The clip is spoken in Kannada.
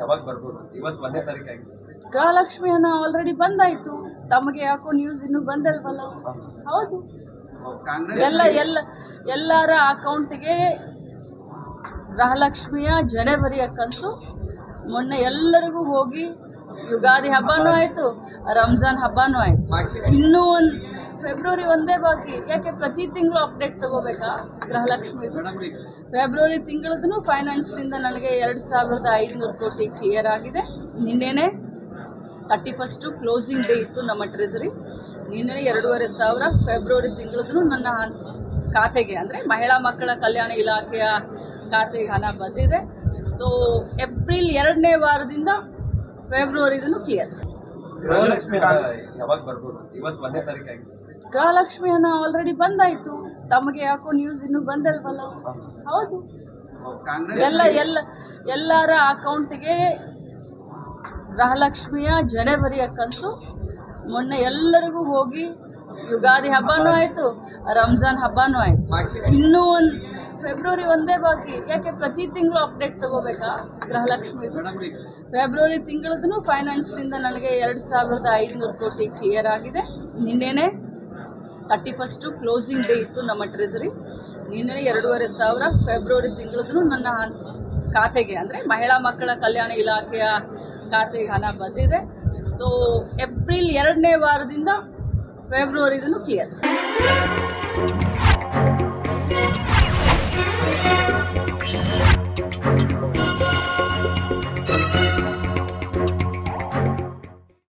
ಯಾವಾಗ ಬರ್ಬೋದು ಇವತ್ತು ಒಂದೇ ತಾರೀಕು ಆಗಿದೆ. ಗೃಹಲಕ್ಷ್ಮಿ ಹಣ ಆಲ್ರೆಡಿ ಬಂದಾಯ್ತು. ತಮಗೆ ಯಾಕೋ ನ್ಯೂಸ್ ಇನ್ನೂ ಬಂದಲ್ವಲ್ಲ? ಹೌದು. ಎಲ್ಲ ಎಲ್ಲ ಎಲ್ಲರ ಅಕೌಂಟ್ಗೆ ಗೃಹಲಕ್ಷ್ಮಿಯ ಜನವರಿಯ ಕಂತು. ಮೊನ್ನೆ ಎಲ್ಲರಿಗೂ ಹೋಗಿ ಯುಗಾದಿ ಹಬ್ಬನೂ ಆಯಿತು ರಂಜಾನ್ ಹಬ್ಬನೂ ಆಯಿತು. ಇನ್ನೂ ಒಂದು ಫೆಬ್ರವರಿ ಒಂದೇ ಬಾಕಿ. ಯಾಕೆ ಪ್ರತಿ ತಿಂಗಳು ಅಪ್ಡೇಟ್ ತಗೋಬೇಕಾ? ಗೃಹಲಕ್ಷ್ಮಿ. ಫೆಬ್ರವರಿ ತಿಂಗಳದ್ದು ಫೈನಾನ್ಸ್ನಿಂದ ನನಗೆ ಎರಡು ಸಾವಿರದ ಐದುನೂರು ಕೋಟಿ ಕ್ಲಿಯರ್ ಆಗಿದೆ. ನಿನ್ನೆನೇ ತರ್ಟಿ ಫಸ್ಟು ಕ್ಲೋಸಿಂಗ್ ಡೇ ಇತ್ತು ನಮ್ಮ ಟ್ರೆಸರಿ ನಿನ್ನೆ ಎರಡೂವರೆ ಸಾವಿರ ಫೆಬ್ರವರಿ ತಿಂಗಳದ್ದು ನನ್ನ ಖಾತೆಗೆ ಅಂದರೆ ಮಹಿಳಾ ಮಕ್ಕಳ ಕಲ್ಯಾಣ ಇಲಾಖೆಯ ಖಾತೆಗೆ ಹಣ ಬಂದಿದೆ. ಸೊ ಏಪ್ರಿಲ್ ಎರಡನೇ ವಾರದಿಂದ ಫೆಬ್ರವರಿದೂ ಕ್ಲಿಯರ್ ಗೃಹಲಕ್ಷ್ಮಿ ಯಾವಾಗ ಬರ್ಬೋದು? ಇವತ್ತು ಒಂದೇ ತಾರೀಕು ಆಗಿದೆ ಗೃಹಲಕ್ಷ್ಮಿ ಹಣ ಆಲ್ರೆಡಿ ಬಂದಾಯ್ತು. ತಮಗೆ ಯಾಕೋ ನ್ಯೂಸ್ ಇನ್ನೂ ಬಂದಲ್ವಲ್ಲ? ಹೌದು. ಎಲ್ಲ ಎಲ್ಲ ಎಲ್ಲರ ಅಕೌಂಟಿಗೆ ಗೃಹಲಕ್ಷ್ಮಿಯ ಜನವರಿಯ ಕಂತು. ಮೊನ್ನೆ ಎಲ್ಲರಿಗೂ ಹೋಗಿ ಯುಗಾದಿ ಹಬ್ಬನೂ ಆಯಿತು ರಂಜಾನ್ ಹಬ್ಬನೂ ಆಯಿತು. ಇನ್ನೂ ಒಂದು ಫೆಬ್ರವರಿ ಒಂದೇ ಬಾಕಿ. ಯಾಕೆ ಪ್ರತಿ ತಿಂಗಳು ಅಪ್ಡೇಟ್ ತಗೋಬೇಕಾ ಗೃಹಲಕ್ಷ್ಮಿ ಫೆಬ್ರವರಿ ತಿಂಗಳದ್ದು ಫೈನಾನ್ಸ್ನಿಂದ ನನಗೆ ಎರಡು ಸಾವಿರದ ಐದುನೂರು ಕೋಟಿ ಕ್ಲಿಯರ್ ಆಗಿದೆ. ನಿನ್ನೆನೇ ತರ್ಟಿ ಫಸ್ಟು ಕ್ಲೋಸಿಂಗ್ ಡೇ ಇತ್ತು ನಮ್ಮ ಟ್ರೆಸರಿ. ನಿನ್ನೆ ಎರಡೂವರೆ ಸಾವಿರ ಫೆಬ್ರವರಿ ತಿಂಗಳದ್ದು ನನ್ನ ಖಾತೆಗೆ, ಅಂದರೆ ಮಹಿಳಾ ಮಕ್ಕಳ ಕಲ್ಯಾಣ ಇಲಾಖೆಯ ಖಾತೆಗೆ ಹಣ ಬಂದಿದೆ. ಸೊ ಏಪ್ರಿಲ್ ಎರಡನೇ ವಾರದಿಂದ ಫೆಬ್ರವರಿದೂ ಕ್ಲಿಯರ್